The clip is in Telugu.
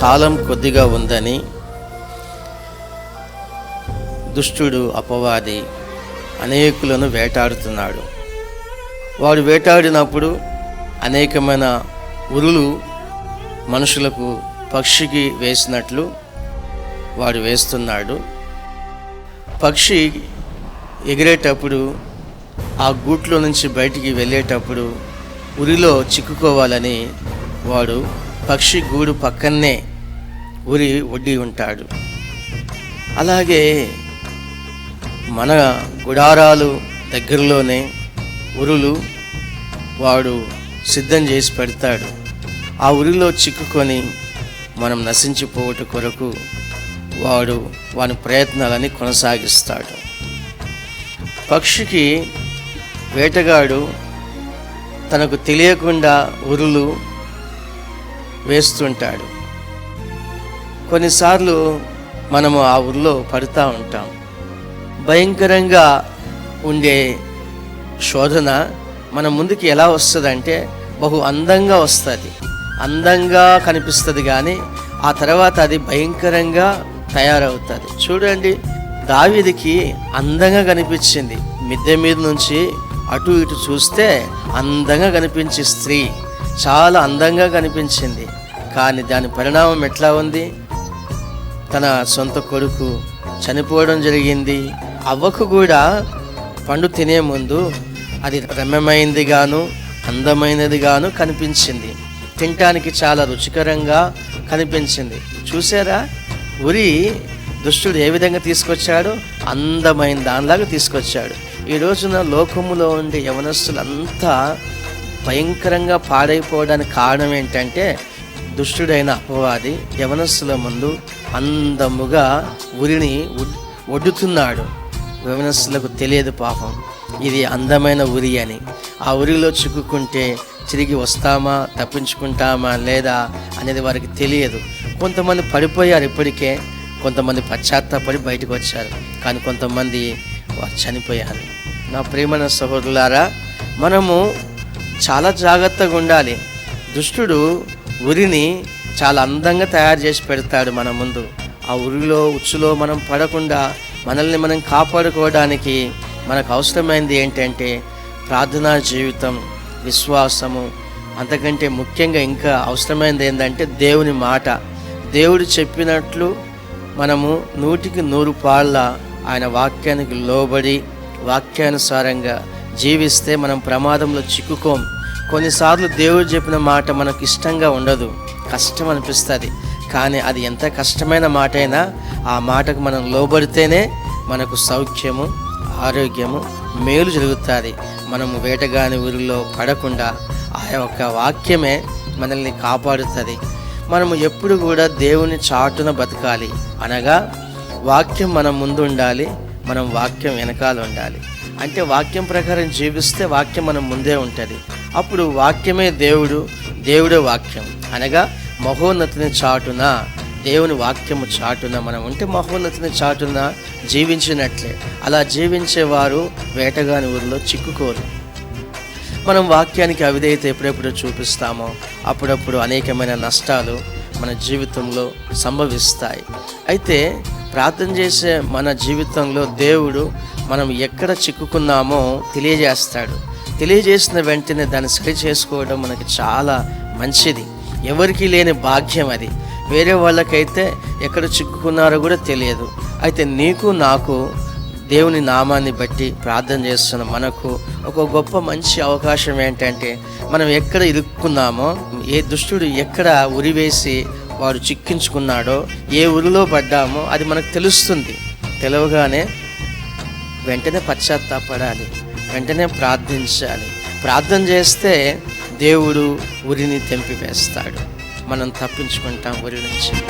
కాలం కొద్దిగా ఉందని దుష్టుడు అపవాది అనేకులను వేటాడుతున్నాడు. వాడు వేటాడినప్పుడు అనేకమైన ఉరులు మనుషులకు పక్షికి వేసినట్లు వాడు వేస్తున్నాడు. పక్షి ఎగిరేటప్పుడు ఆ గూట్లో నుంచి బయటికి వెళ్ళేటప్పుడు ఉరిలో చిక్కుకోవాలని వాడు పక్షి గూడు పక్కనే ఉరి ఒడ్డి ఉంటాడు. అలాగే మన గుడారాలు దగ్గరలోనే ఉరులు వాడు సిద్ధం చేసి పెడతాడు. ఆ ఉరిలో చిక్కుకొని మనం నశించిపోవట కొరకు వాడు వాని ప్రయత్నాలని కొనసాగిస్తాడు. పక్షికి వేటగాడు తనకు తెలియకుండా ఉరులు వేస్తుంటాడు. కొన్నిసార్లు మనము ఆ ఊరిలో పడుతూ ఉంటాం. భయంకరంగా ఉండే శోధన మన ముందుకి ఎలా వస్తుందంటే బహు అందంగా వస్తుంది. అందంగా కనిపిస్తుంది కానీ ఆ తర్వాత అది భయంకరంగా తయారవుతుంది. చూడండి దావిదికి అందంగా కనిపించింది. మిద్దె మీద నుంచి అటు ఇటు చూస్తే అందంగా కనిపించే స్త్రీ. చాలా అందంగా కనిపించింది. కానీ దాని పరిణామం ఎట్లా ఉంది? తన సొంత కొడుకు చనిపోవడం జరిగింది. అవ్వకు కూడా పండు తినే ముందు అది రమ్యమైంది గాను అందమైనది గాను కనిపించింది. తినటానికి చాలా రుచికరంగా కనిపించింది. చూసారా? ఉరి దుష్టుడు ఏ విధంగా తీసుకొచ్చాడు అందమైన దానిలాగా తీసుకొచ్చాడు. ఈ రోజున లోకములో ఉండే యవనస్తులంతా భయంకరంగా పాడైపోవడానికి కారణం ఏంటంటే దుష్టుడైన అపవాది యవనస్సుల ముందు అందముగా ఉరిని ఒడ్డుతున్నాడు. యవనస్సులకు తెలియదు పాపం. ఇది అందమైన ఉరి అని. ఆ ఉరిలో చిక్కుకుంటే తిరిగి వస్తామా తప్పించుకుంటామా లేదా అనేది వారికి తెలియదు. కొంతమంది పడిపోయారు ఇప్పటికే కొంతమంది పశ్చాత్తాపడి బయటకు వచ్చారు. కానీ కొంతమంది వారు చనిపోయారు. నా ప్రేమైన సహోదరులారా మనము చాలా జాగ్రత్తగా ఉండాలి. దుష్టుడు ఉరిని చాలా అందంగా తయారు చేసి పెడతాడు మన ముందు. ఆ ఉరిలో ఉచ్చులో మనం పడకుండా మనల్ని మనం కాపాడుకోవడానికి మనకు అవసరమైనది ఏంటంటే ప్రార్థనా జీవితం విశ్వాసము. అంతకంటే ముఖ్యంగా ఇంకా అవసరమైనది ఏంటంటే దేవుని మాట. దేవుడు చెప్పినట్లు మనము నూటికి నూరు పాళ్ళ ఆయన వాక్యానికి లోబడి వాక్యానుసారంగా జీవిస్తే మనం ప్రమాదంలో చిక్కుకోం. కొన్నిసార్లు దేవుడు చెప్పిన మాట మనకు ఇష్టంగా ఉండదు. కష్టం అనిపిస్తుంది. కానీ అది ఎంత కష్టమైన మాట అయినా ఆ మాటకు మనం లోబడితేనే మనకు సౌఖ్యము ఆరోగ్యము మేలు జరుగుతుంది. మనము వేటగాని ఊరిలో పడకుండా ఆ యొక్క వాక్యమే మనల్ని కాపాడుతుంది. మనము ఎప్పుడు కూడా దేవుని చాటున బతకాలి. అనగా వాక్యం మన ముందు ఉండాలి మనం వాక్యం వెనకాల ఉండాలి. అంటే వాక్యం ప్రకారం జీవిస్తే వాక్యం మనం ముందే ఉంటుంది. అప్పుడు వాక్యమే దేవుడు దేవుడే వాక్యం. అనగా మహోన్నతిని చాటున దేవుని వాక్యము చాటున మనం ఉంటే మహోన్నతిని చాటున జీవించినట్లే. అలా జీవించేవారు వేటగాని ఊరిలో చిక్కుకోరు. మనం వాక్యానికి అవిధేయత ఎప్పుడెప్పుడు చూపిస్తామో అప్పుడప్పుడు అనేకమైన నష్టాలు మన జీవితంలో సంభవిస్తాయి. అయితే ప్రార్థన చేసే మన జీవితంలో దేవుడు మనం ఎక్కడ చిక్కుకున్నామో తెలియజేస్తాడు. తెలియజేసిన వెంటనే దాన్ని సరి చేసుకోవడం మనకి చాలా మంచిది. ఎవరికీ లేని భాగ్యం అది. వేరే వాళ్ళకైతే ఎక్కడ చిక్కుకున్నారో కూడా తెలియదు. అయితే నీకు నాకు దేవుని నామాన్ని బట్టి ప్రార్థన చేస్తున్న మనకు ఒక గొప్ప మంచి అవకాశం ఏంటంటే మనం ఎక్కడ ఇరుక్కున్నామో ఏ దుష్టుడు ఎక్కడ ఉరివేసి వాడు చిక్కించుకున్నాడో ఏ ఉరిలో పడ్డామో అది మనకు తెలుస్తుంది. తెలవగానే వెంటనే పశ్చాత్తాపడాలి. వెంటనే ప్రార్థించాలి. ప్రార్థన చేస్తే దేవుడు ఉరిని తెంపివేస్తాడు. మనం తప్పించుకుంటాం ఉరి నుంచి.